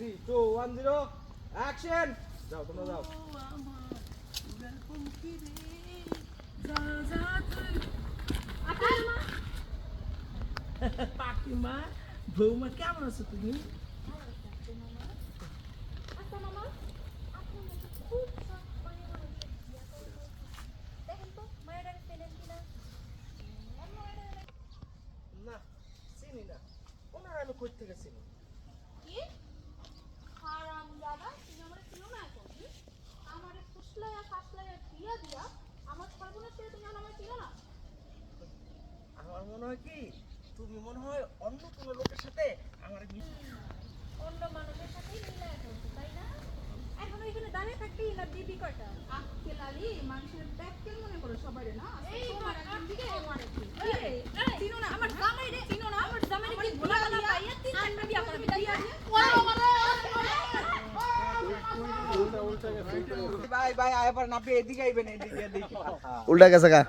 Three two one zero action যাও তোমরা যাও। বৌমা কেমন আছো তুমি? না চিনি না। ওনার আমি কই থেকে চিনি কি হারাম দাদা তুমি আমার চিনো না এখন হুম? আমারে ফুসলাইয়া ফাসলাইয়া দিয়া দিয়া আমার সর্বনাশ করে তুমি আমার চিনো না। আমার মনে হয় কি তুমি মনে হয় অন্য কোনো লোকের সাথে আমার অন্য মানুষের সাথেই মিলায় ফেলছো তাই না? এখন ওইখানে দাঁড়িয়ে থাকতেই না দিবি কয়টা? আজকে লালি মানুষের ব্যাগকে মনে করো সবাই না? এই তোমার দিকে আমার চিনো না? আমার জামাই রে চিনো না? আমার জামাইরে কি ভোলা ভোলা দিয়া, তিন চারটা বিয়া করবি, তাই না? উল্টা গেছে গা